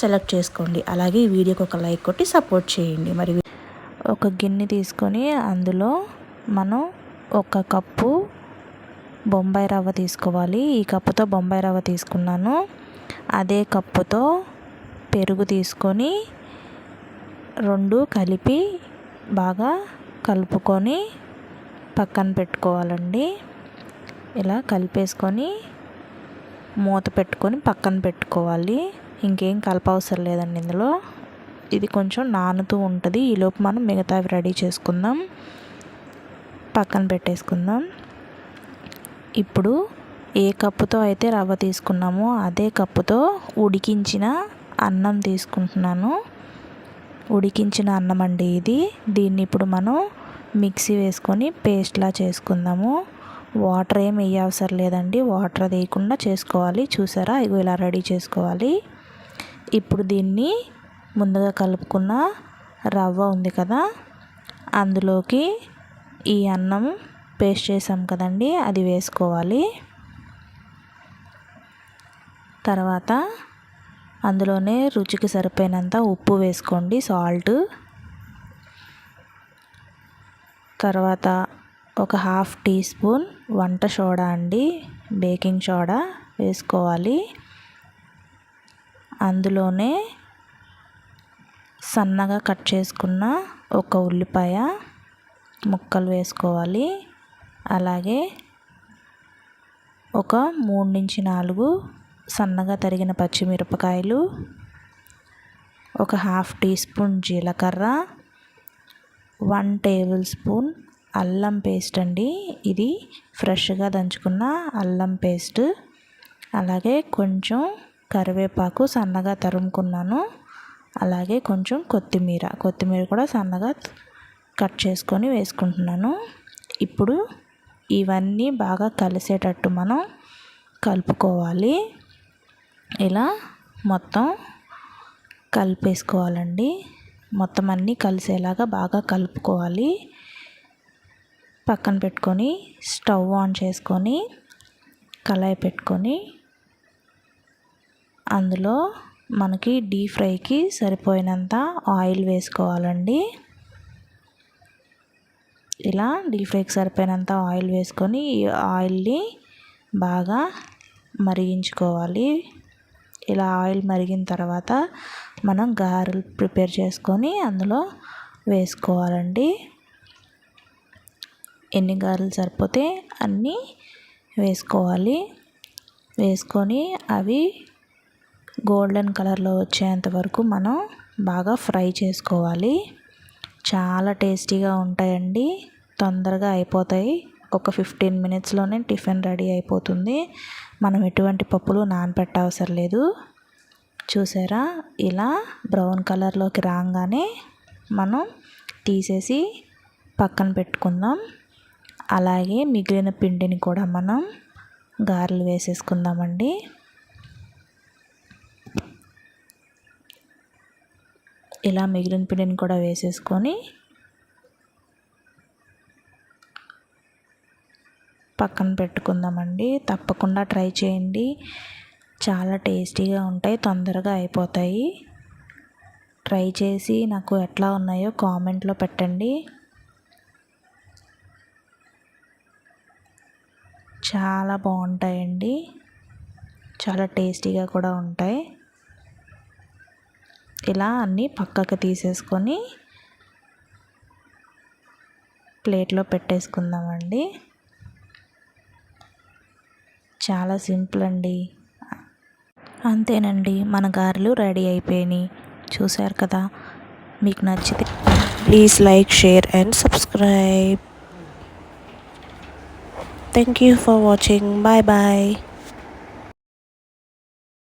Select చేసుకోండి. అలాగే ఈ వీడియోకి ఒక లైక్ కొట్టి సపోర్ట్ చేయండి. మరి ఒక గిన్నె తీసుకొని అందులో మనం ఒక కప్పు బొంబాయి రవ్వ తీసుకోవాలి. ఈ కప్పుతో బొంబాయి రవ్వ తీసుకున్నాను. అదే కప్పుతో పెరుగు తీసుకొని రెండు కలిపి బాగా కలుపుకొని పక్కన పెట్టుకోవాలండి. ఇలా కలిపేసుకొని మూత పెట్టుకొని పక్కన పెట్టుకోవాలి. ఇంకేం కలపవసరం లేదండి ఇందులో. ఇది కొంచెం నానుతూ ఉంటుంది. ఈలోపు మనం మిగతావి రెడీ చేసుకుందాం. పక్కన పెట్టేసుకుందాం. ఇప్పుడు ఏ కప్పుతో అయితే రవ్వ తీసుకున్నామో అదే కప్పుతో ఉడికించిన అన్నం తీసుకుంటున్నాను. ఉడికించిన అన్నం అండి ఇది. దీన్ని ఇప్పుడు మనం మిక్సీ వేసుకొని పేస్ట్లా చేసుకుందాము. వాటర్ ఏం వేయవసరం లేదండి. వాటర్ వేయకుండా చేసుకోవాలి. చూసారా? ఇగో ఇలా రెడీ చేసుకోవాలి. ఇప్పుడు దీన్ని ముందుగా కలుపుకున్న రవ్వ ఉంది కదా అందులోకి ఈ అన్నం పేస్ట్ చేసాం కదండి అది వేసుకోవాలి. తర్వాత అందులోనే రుచికి సరిపోయినంత ఉప్పు వేసుకోండి సాల్ట్. తర్వాత ఒక హాఫ్ టీ స్పూన్ వంట సోడా అండి బేకింగ్ సోడా వేసుకోవాలి. అందులోనే సన్నగా కట్ చేసుకున్న ఒక ఉల్లిపాయ ముక్కలు వేసుకోవాలి. అలాగే ఒక మూడు నుంచి నాలుగు సన్నగా తరిగిన పచ్చిమిరపకాయలు ఒక హాఫ్ టీ స్పూన్ జీలకర్ర వన్ టేబుల్ స్పూన్ అల్లం పేస్ట్ అండి. ఇది ఫ్రెష్గా దంచుకున్న అల్లం పేస్ట్. అలాగే కొంచెం కరివేపాకు సన్నగా తరుముకున్నాను. అలాగే కొంచెం కొత్తిమీర. కొత్తిమీర కూడా సన్నగా కట్ చేసుకొని వేసుకుంటున్నాను. ఇప్పుడు ఇవన్నీ బాగా కలిసేటట్టు మనం కలుపుకోవాలి. ఇలా మొత్తం కలిపేసుకోవాలండి. మొత్తం అన్నీ కలిసేలాగా బాగా కలుపుకోవాలి. పక్కన పెట్టుకొని స్టవ్ ఆన్ చేసుకొని కళాయి పెట్టుకొని అందులో మనకి డీప్ ఫ్రైకి సరిపోయినంత ఆయిల్ వేసుకోవాలండి. ఇలా డీప్ ఫ్రైకి సరిపోయినంత ఆయిల్ వేసుకొని ఈ ఆయిల్ని బాగా మరిగించుకోవాలి. ఇలా ఆయిల్ మరిగిన తర్వాత మనం గారెలు ప్రిపేర్ చేసుకొని అందులో వేసుకోవాలండి. ఎన్ని గారెలు సరిపోతే అన్నీ వేసుకోవాలి. వేసుకొని అవి గోల్డెన్ కలర్లో వచ్చేంత వరకు మనం బాగా ఫ్రై చేసుకోవాలి. చాలా టేస్టీగా ఉంటాయండి. తొందరగా అయిపోతాయి. ఒక ఫిఫ్టీన్ మినిట్స్లోనే టిఫిన్ రెడీ అయిపోతుంది. మనం ఎటువంటి పప్పులు నానపెట్టవసరం లేదు. చూసారా? ఇలా బ్రౌన్ కలర్లోకి రాగానే మనం తీసేసి పక్కన పెట్టుకుందాం. అలాగే మిగిలిన పిండిని కూడా మనం గారెలు వేసేసుకుందామండి. ఇలా మిగిలిన పిండిని కూడా వేసేసుకొని పక్కన పెట్టుకుందామండి. తప్పకుండా ట్రై చేయండి. చాలా టేస్టీగా ఉంటాయి తొందరగా అయిపోతాయి. ట్రై చేసి నాకు ఎట్లా ఉన్నాయో కామెంట్లో పెట్టండి. చాలా బాగుంటాయండి. చాలా టేస్టీగా కూడా ఉంటాయి. ఇలా అన్నీ పక్కకు తీసేసుకొని ప్లేట్లో పెట్టేసుకుందామండి. చాలా సింపుల్ అండి. అంతేనండి మన గారెలు రెడీ అయిపోయినాయి. చూశారు కదా? మీకు నచ్చితే please like share and subscribe. Thank you for watching. Bye bye.